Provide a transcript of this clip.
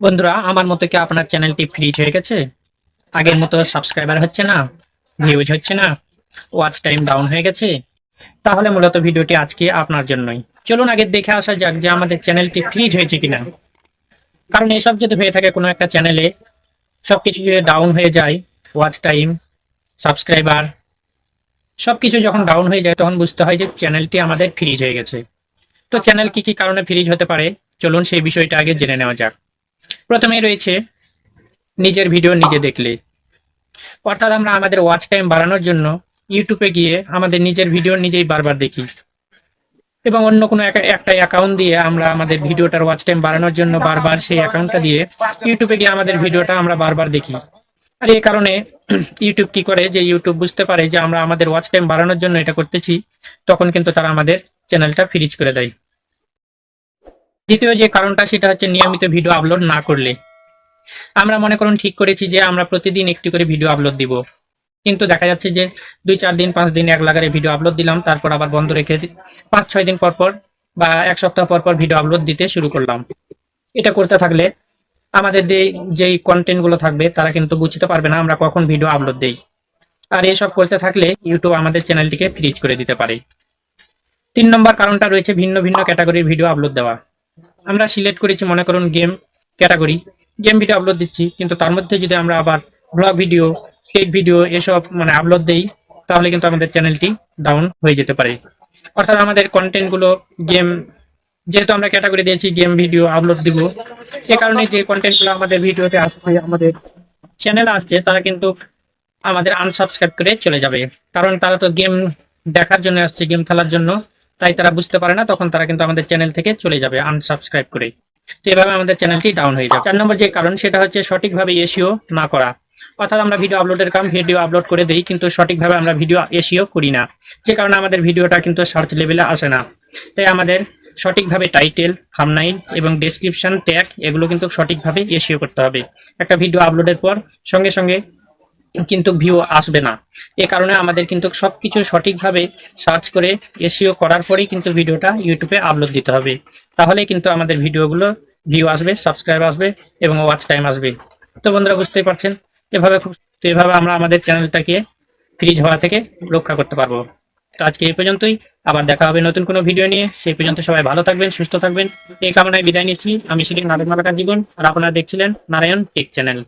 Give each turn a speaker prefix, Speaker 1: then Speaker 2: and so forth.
Speaker 1: বন্ধুরা, আমার মতো কি আপনার চ্যানেলটি ফ্রিজ হয়ে গেছে? আগের মতো সাবস্ক্রাইবার হচ্ছে না ভিউজ হচ্ছে না ওয়াচ টাইম ডাউন হয়ে গেছে, তাহলে মূলত ভিডিওটি আজকে আপনার জন্যই। চলুন আগে দেখে আসা যাক যে আমাদের চ্যানেলটি ফ্রিজ হয়েছে কিনা। কারণ এসব যদি হয়ে থাকে কোনো একটা চ্যানেলে সব কিছু যদি ডাউন হয়ে যায় ওয়াচ টাইম সাবস্ক্রাইবার সব কিছু যখন ডাউন হয়ে যায়, তখন বুঝতে হয় যে চ্যানেলটি আমাদের ফ্রিজ হয়ে গেছে। তো চ্যানেল কি কি কারণে ফ্রিজ হতে পারে? চলুন সেই বিষয়টা আগে জেনে নেওয়া যাক। প্রথমেই রয়েছে নিজের ভিডিও নিজে দেখলে। অর্থাৎ আমরা আমাদের ওয়াচ টাইম বাড়ানোর জন্য ইউটিউবে গিয়ে আমাদের নিজের ভিডিও নিজেই বারবার দেখি। এবং অন্য কোনো একটা অ্যাকাউন্ট দিয়ে আমরা আমাদের ভিডিওটার ওয়াচ টাইম বাড়ানোর জন্য বারবার সেই অ্যাকাউন্টটা দিয়ে ইউটিউবে গিয়ে আমাদের ভিডিওটা আমরা বারবার দেখি। আর এই কারণে ইউটিউব কি করে যে ইউটিউব বুঝতে পারে যে আমরা আমাদের ওয়াচ টাইম বাড়ানোর জন্য এটা করতেছি, তখন কিন্তু তারা আমাদের চ্যানেলটা ফ্রিজ করে দেয়। দ্বিতীয় যে কারণটা, সেটা হচ্ছে নিয়মিত ভিডিও আপলোড না করলে। আমরা মনে করুন ঠিক করেছি যে আমরা প্রতিদিন একটি করে ভিডিও আপলোড দিব। কিন্তু দেখা যাচ্ছে যে দুই, চার দিন, পাঁচ দিন এক লাগারে ভিডিও আপলোড দিলাম, তারপর আবার বন্ধ রেখে পাঁচ, ছয় দিন পর পর বা এক সপ্তাহ পর পর ভিডিও আপলোড দিতে শুরু করলাম। এটা করতে থাকলে আমাদের যেই কন্টেন্টগুলো থাকবে, তারা কিন্তু বুঝতে পারবে না আমরা কখন ভিডিও আপলোড দিই। আর এসব করতে থাকলে ইউটিউব আমাদের চ্যানেলটিকে ফ্রিজ করে দিতে পারে। তিন নম্বর কারণটা রয়েছে ভিন্ন ভিন্ন ক্যাটাগরির ভিডিও আপলোড দেওয়া। আমরা সিলেক্ট করেছি, মনে করুন game category game video upload দিচ্ছি, কিন্তু তার মধ্যে যদি আমরা আবার ব্লগ ভিডিও টেক ভিডিও এসব মানে আপলোড দেই, তাহলে কিন্তু আমাদের চ্যানেলটি ডাউন হয়ে যেতে পারে। অর্থাৎ আমাদের কন্টেন্টগুলো গেম যেহেতু আমরা ক্যাটাগরি দিয়েছি গেম ভিডিও আপলোড দিব সে কারণে যে কন্টেন্টগুলো আমাদের ভিডিওতে আসছে, আমাদের চ্যানেল আসছে, তারা কিন্তু আমাদের আনসাবস্ক্রাইব করে চলে যাবে। কারণ তারা তো গেম দেখার জন্য আসছে গেম খেলার জন্য। তাই তারা বুঝতে পারে না, তখন তারা কিন্তু আমাদের চ্যানেল থেকে চলে যাবে আনসাবস্ক্রাইব করে তো এভাবে আমাদের চ্যানেলটি ডাউন হয়ে যাবে। চার নম্বর যে কারণ, সেটা হচ্ছে সঠিকভাবে এসিও না করা। অর্থাৎ আমরা ভিডিও আপলোডের কাম ভিডিও আপলোড করে দিই, কিন্তু সঠিকভাবে আমরা ভিডিও এসিও করি না। যে কারণে আমাদের ভিডিওটা কিন্তু সার্চ লেভেলে আসে না। তাই আমাদের সঠিকভাবে টাইটেল থামনাইল এবং ডেসক্রিপশন ট্যাগ এগুলো কিন্তু সঠিকভাবে এসিও করতে হবে। একটা ভিডিও আপলোডের পর সঙ্গে সঙ্গে কিন্তু ভিউ আসবে না। এ কারণে আমাদের কিন্তু সবকিছু সঠিকভাবে সার্চ করে এসিও করার পরেই কিন্তু ভিডিওটা ইউটিউবে আপলোড দিতে হবে। তাহলে কিন্তু আমাদের ভিডিওগুলো ভিউ আসবে সাবস্ক্রাইব আসবে এবং ওয়াচ টাইম আসবে। তো বন্ধুরা, বুঝতেই পারছেন? এভাবে খুব, তো এভাবে আমরা আমাদের চ্যানেলটাকে ফ্রিজ হওয়া থেকে রক্ষা করতে পারব। তো আজকে এই পর্যন্তই। আবার দেখা হবে নতুন কোনো ভিডিও নিয়ে। সেই পর্যন্ত সবাই ভালো থাকবেন, সুস্থ থাকবেন। এই কামনায় বিদায় নিচ্ছি। আমি শিলিং নারায়ণ মালাকার জীবন। আর আপনারা দেখছিলেন নারায়ণ টেক চ্যানেল।